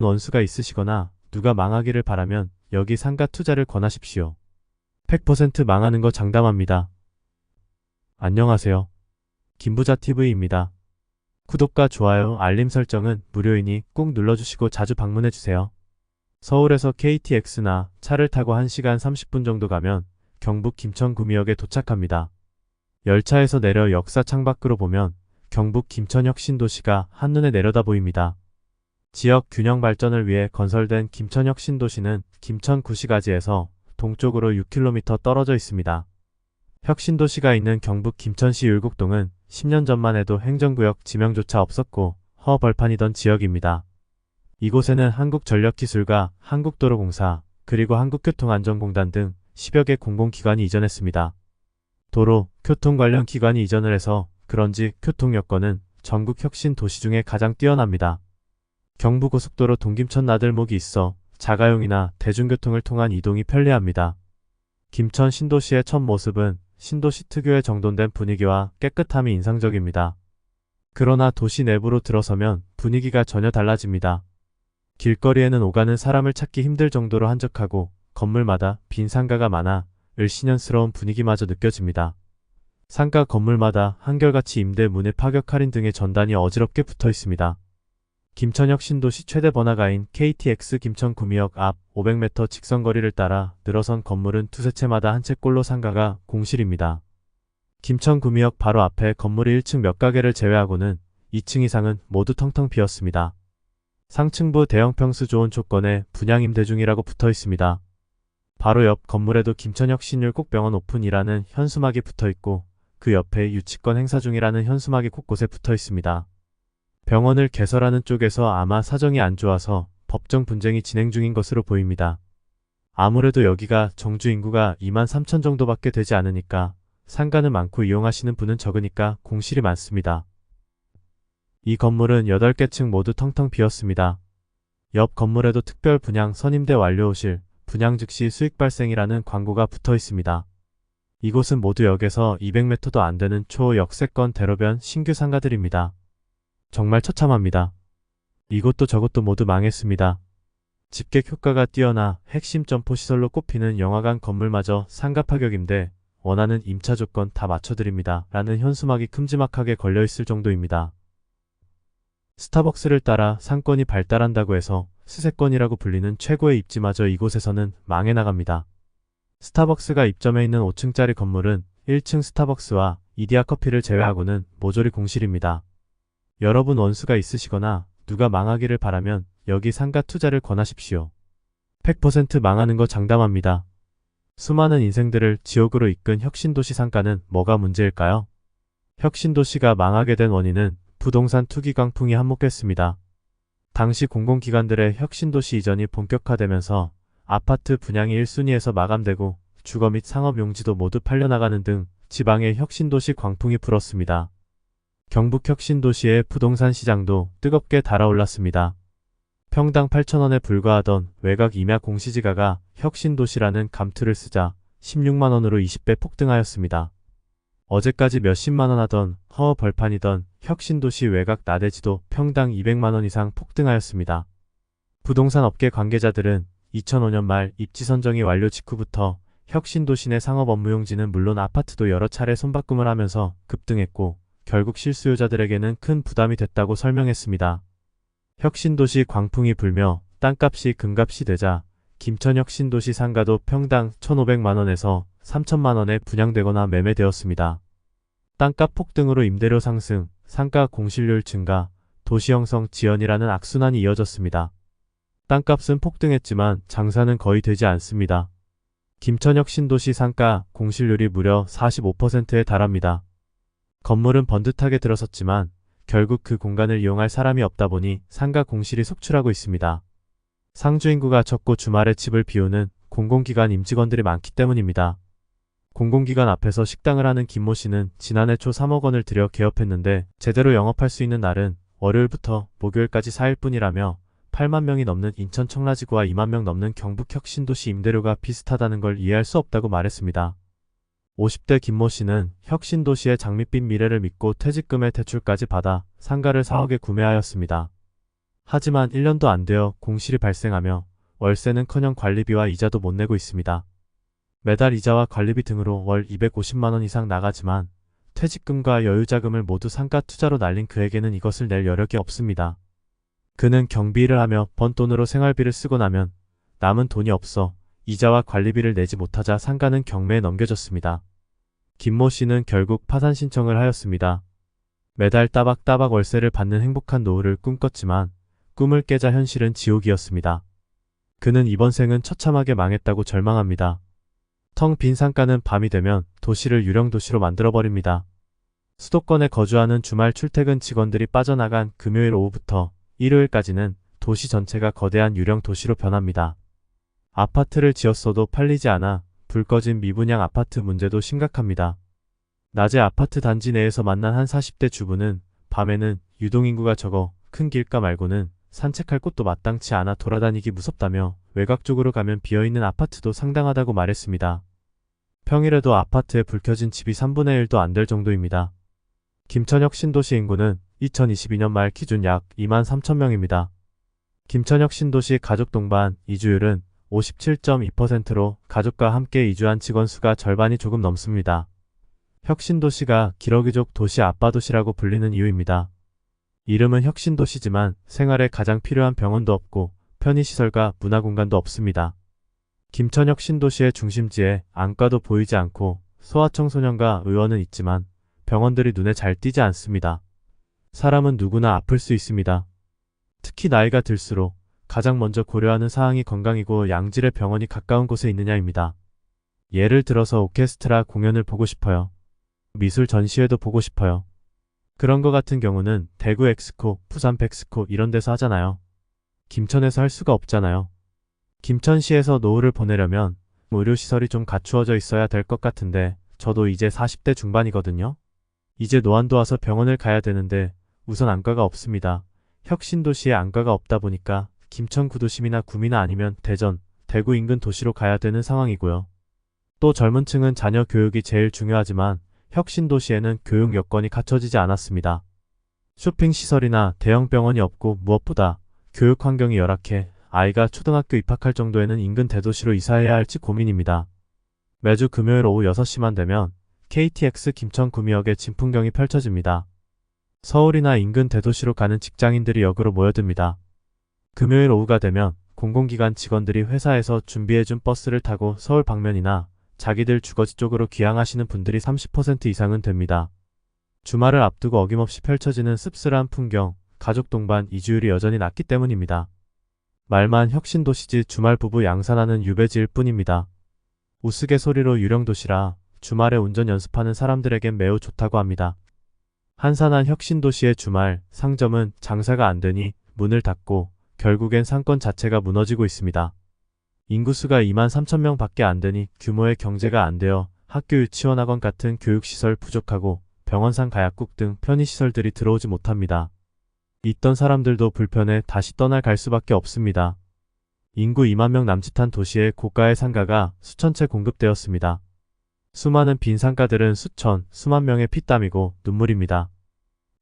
원수가 있으시거나 누가 망하기를 바라면 여기 상가 투자를 권하십시오. 100% 망하는 거 장담합니다. 안녕하세요. 김부자TV입니다. 구독과 좋아요, 알림 설정은 무료이니 꼭 눌러주시고 자주 방문해주세요. 서울에서 KTX나 차를 타고 1시간 30분 정도 가면 경북 김천 구미역에 도착합니다. 열차에서 내려 역사 창밖으로 보면 경북 김천역 신도시가 한눈에 내려다 보입니다. 지역 균형 발전을 위해 건설된 김천역 신도시는 김천 구시가지에서 동쪽으로 6km 떨어져 있습니다. 혁신도시가 있는 경북 김천시 율곡동은 10년 전만 해도 행정구역 지명조차 없었고 허벌판이던 지역입니다. 이곳에는 한국전력기술과 한국도로공사 그리고 한국교통안전공단 등 10여 개 공공기관이 이전했습니다. 도로, 교통 관련 기관이 이전을 해서 그런지 교통 여건은 전국 혁신 도시 중에 가장 뛰어납니다. 경부고속도로 동김천 나들목이 있어 자가용이나 대중교통을 통한 이동이 편리합니다. 김천 신도시의 첫 모습은 신도시 특유의 정돈된 분위기와 깨끗함이 인상적입니다. 그러나 도시 내부로 들어서면 분위기가 전혀 달라집니다. 길거리에는 오가는 사람을 찾기 힘들 정도로 한적하고 건물마다 빈 상가가 많아 을씨년스러운 분위기마저 느껴집니다. 상가 건물마다 한결같이 임대 문의 파격 할인 등의 전단이 어지럽게 붙어 있습니다. 김천역 신도시 최대 번화가인 KTX 김천 구미역 앞 500m 직선 거리를 따라 늘어선 건물은 두세 채마다 한 채꼴로 상가가 공실입니다. 김천 구미역 바로 앞에 건물이 1층 몇 가게를 제외하고는 2층 이상은 모두 텅텅 비었습니다. 상층부 대형 평수 좋은 조건에 분양 임대 중이라고 붙어 있습니다. 바로 옆 건물에도 김천역 신율곡병원 오픈이라는 현수막이 붙어 있고 그 옆에 유치권 행사 중이라는 현수막이 곳곳에 붙어 있습니다. 병원을 개설하는 쪽에서 아마 사정이 안 좋아서 법정 분쟁이 진행 중인 것으로 보입니다. 아무래도 여기가 정주 인구가 2만 3천 정도밖에 되지 않으니까 상가는 많고 이용하시는 분은 적으니까 공실이 많습니다. 이 건물은 8개 층 모두 텅텅 비었습니다. 옆 건물에도 특별 분양 선임대 완료호실, 분양 즉시 수익 발생이라는 광고가 붙어 있습니다. 이곳은 모두 역에서 200m도 안 되는 초역세권 대로변 신규 상가들입니다. 정말 처참합니다. 이것도 저것도 모두 망했습니다. 집객 효과가 뛰어나 핵심 점포 시설로 꼽히는 영화관 건물마저 상가 파격인데 원하는 임차 조건 다 맞춰드립니다. 라는 현수막이 큼지막하게 걸려있을 정도입니다. 스타벅스를 따라 상권이 발달한다고 해서 스세권이라고 불리는 최고의 입지마저 이곳에서는 망해 나갑니다. 스타벅스가 입점해 있는 5층짜리 건물은 1층 스타벅스와 이디야 커피를 제외하고는 모조리 공실입니다. 여러분 원수가 있으시거나 누가 망하기를 바라면 여기 상가 투자를 권하십시오. 100% 망하는 거 장담합니다. 수많은 인생들을 지옥으로 이끈 혁신도시 상가는 뭐가 문제일까요? 혁신도시가 망하게 된 원인은 부동산 투기 강풍이 한몫했습니다. 당시 공공기관들의 혁신도시 이전이 본격화되면서 아파트 분양이 1순위에서 마감되고 주거 및 상업 용지도 모두 팔려나가는 등 지방의 혁신도시 광풍이 불었습니다. 경북 혁신도시의 부동산 시장도 뜨겁게 달아올랐습니다. 평당 8천원에 불과하던 외곽 임야 공시지가가 혁신도시라는 감투를 쓰자 16만원으로 20배 폭등하였습니다. 어제까지 몇십만원 하던 허 벌판이던 혁신도시 외곽 나대지도 평당 200만원 이상 폭등하였습니다. 부동산 업계 관계자들은 2005년 말 입지 선정이 완료 직후부터 혁신도시 내 상업 업무용지는 물론 아파트도 여러 차례 손바꿈을 하면서 급등했고 결국 실수요자들에게는 큰 부담이 됐다고 설명했습니다. 혁신도시 광풍이 불며 땅값이 금값이 되자 김천혁 신도시 상가도 평당 1,500만원에서 3천만원에 분양되거나 매매되었습니다. 땅값 폭등으로 임대료 상승, 상가 공실률 증가, 도시 형성 지연이라는 악순환이 이어졌습니다. 땅값은 폭등했지만 장사는 거의 되지 않습니다. 김천역 신도시 상가 공실률이 무려 45%에 달합니다. 건물은 번듯하게 들어섰지만 결국 그 공간을 이용할 사람이 없다 보니 상가 공실이 속출하고 있습니다. 상주 인구가 적고 주말에 집을 비우는 공공기관 임직원들이 많기 때문입니다. 공공기관 앞에서 식당을 하는 김모 씨는 지난해 초 3억 원을 들여 개업했는데 제대로 영업할 수 있는 날은 월요일부터 목요일까지 4일 뿐이라며 8만 명이 넘는 인천 청라지구와 2만 명 넘는 경북 혁신도시 임대료가 비슷하다는 걸 이해할 수 없다고 말했습니다. 50대 김모 씨는 혁신도시의 장밋빛 미래를 믿고 퇴직금의 대출까지 받아 상가를 4억에 구매하였습니다. 하지만 1년도 안 되어 공실이 발생하며 월세는커녕 관리비와 이자도 못 내고 있습니다. 매달 이자와 관리비 등으로 월 250만 원 이상 나가지만 퇴직금과 여유자금을 모두 상가 투자로 날린 그에게는 이것을 낼 여력이 없습니다. 그는 경비일을 하며 번 돈으로 생활비를 쓰고 나면 남은 돈이 없어 이자와 관리비를 내지 못하자 상가는 경매에 넘겨졌습니다. 김모 씨는 결국 파산 신청을 하였습니다. 매달 따박따박 월세를 받는 행복한 노후를 꿈꿨지만 꿈을 깨자 현실은 지옥이었습니다. 그는 이번 생은 처참하게 망했다고 절망합니다. 텅 빈 상가는 밤이 되면 도시를 유령 도시로 만들어버립니다. 수도권에 거주하는 주말 출퇴근 직원들이 빠져나간 금요일 오후부터 일요일까지는 도시 전체가 거대한 유령 도시로 변합니다. 아파트를 지었어도 팔리지 않아 불 꺼진 미분양 아파트 문제도 심각합니다. 낮에 아파트 단지 내에서 만난 한 40대 주부는 밤에는 유동인구가 적어 큰 길가 말고는 산책할 곳도 마땅치 않아 돌아다니기 무섭다며 외곽 쪽으로 가면 비어있는 아파트도 상당하다고 말했습니다. 평일에도 아파트에 불 켜진 집이 3분의 1도 안 될 정도입니다. 김천역 신도시 인구는 2022년 말 기준 약 2만 3천 명입니다. 김천역 신도시 가족 동반 이주율은 57.2%로 가족과 함께 이주한 직원 수가 절반이 조금 넘습니다. 혁신도시가 기러기족 도시 아빠도시라고 불리는 이유입니다. 이름은 혁신도시지만 생활에 가장 필요한 병원도 없고 편의시설과 문화공간도 없습니다. 김천역 신도시의 중심지에 안과도 보이지 않고 소아청소년과 의원은 있지만 병원들이 눈에 잘 띄지 않습니다. 사람은 누구나 아플 수 있습니다. 특히 나이가 들수록 가장 먼저 고려하는 사항이 건강이고 양질의 병원이 가까운 곳에 있느냐입니다. 예를 들어서 오케스트라 공연을 보고 싶어요. 미술 전시회도 보고 싶어요. 그런 거 같은 경우는 대구 엑스코, 부산 백스코 이런 데서 하잖아요. 김천에서 할 수가 없잖아요. 김천시에서 노후를 보내려면 의료시설이 좀 갖추어져 있어야 될 것 같은데 저도 이제 40대 중반이거든요. 이제 노안도 와서 병원을 가야 되는데 우선 안과가 없습니다. 혁신도시에 안과가 없다 보니까 김천 구 도심이나 구미나 아니면 대전, 대구 인근 도시로 가야 되는 상황이고요. 또 젊은 층은 자녀 교육이 제일 중요하지만 혁신 도시에는 교육 여건이 갖춰지지 않았습니다. 쇼핑시설이나 대형 병원이 없고 무엇보다 교육 환경이 열악해 아이가 초등학교 입학할 정도에는 인근 대도시로 이사해야 할지 고민입니다. 매주 금요일 오후 6시만 되면 KTX 김천 구미역에 진풍경이 펼쳐집니다. 서울이나 인근 대도시로 가는 직장인들이 역으로 모여듭니다. 금요일 오후가 되면 공공기관 직원들이 회사에서 준비해준 버스를 타고 서울 방면이나 자기들 주거지 쪽으로 귀향하시는 분들이 30% 이상은 됩니다. 주말을 앞두고 어김없이 펼쳐지는 씁쓸한 풍경, 가족 동반 이주율이 여전히 낮기 때문입니다. 말만 혁신도시지 주말 부부 양산하는 유배지일 뿐입니다. 우스갯소리로 유령도시라 주말에 운전 연습하는 사람들에겐 매우 좋다고 합니다. 한산한 혁신도시의 주말 상점은 장사가 안 되니 문을 닫고 결국엔 상권 자체가 무너지고 있습니다. 인구수가 2만 3천 명 밖에 안 되니 규모의 경제가 안 되어 학교 유치원 학원 같은 교육시설 부족하고 병원상 가약국 등 편의시설들이 들어오지 못합니다. 있던 사람들도 불편해 다시 떠나갈 수밖에 없습니다. 인구 2만 명 남짓한 도시에 고가의 상가가 수천 채 공급되었습니다. 수많은 빈 상가들은 수천, 수만 명의 피땀이고 눈물입니다.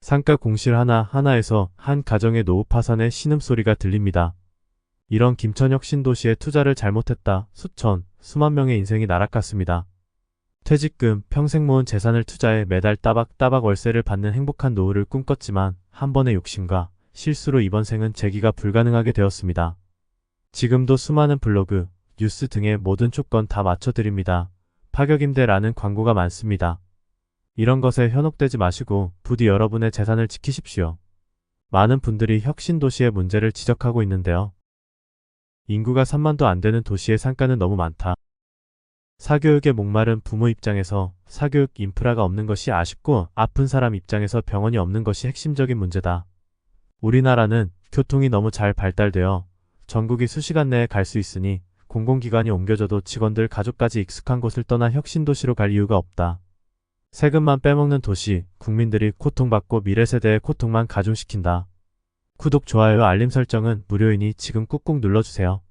상가 공실 하나하나에서 한 가정의 노후 파산의 신음소리가 들립니다. 이런 김천혁 신도시에 투자를 잘못했다 수천, 수만 명의 인생이 날아갔습니다. 퇴직금, 평생 모은 재산을 투자해 매달 따박따박 월세를 받는 행복한 노후를 꿈꿨지만 한 번의 욕심과 실수로 이번 생은 재기가 불가능하게 되었습니다. 지금도 수많은 블로그, 뉴스 등의 모든 조건 다 맞춰드립니다. 파격임대라는 광고가 많습니다. 이런 것에 현혹되지 마시고 부디 여러분의 재산을 지키십시오. 많은 분들이 혁신 도시의 문제를 지적하고 있는데요. 인구가 3만도 안 되는 도시의 상가는 너무 많다. 사교육에 목마른 부모 입장에서 사교육 인프라가 없는 것이 아쉽고 아픈 사람 입장에서 병원이 없는 것이 핵심적인 문제다. 우리나라는 교통이 너무 잘 발달되어 전국이 수시간 내에 갈 수 있으니 공공기관이 옮겨져도 직원들 가족까지 익숙한 곳을 떠나 혁신도시로 갈 이유가 없다. 세금만 빼먹는 도시, 국민들이 고통받고 미래 세대의 고통만 가중시킨다. 구독, 좋아요, 알림 설정은 무료이니 지금 꾹꾹 눌러주세요.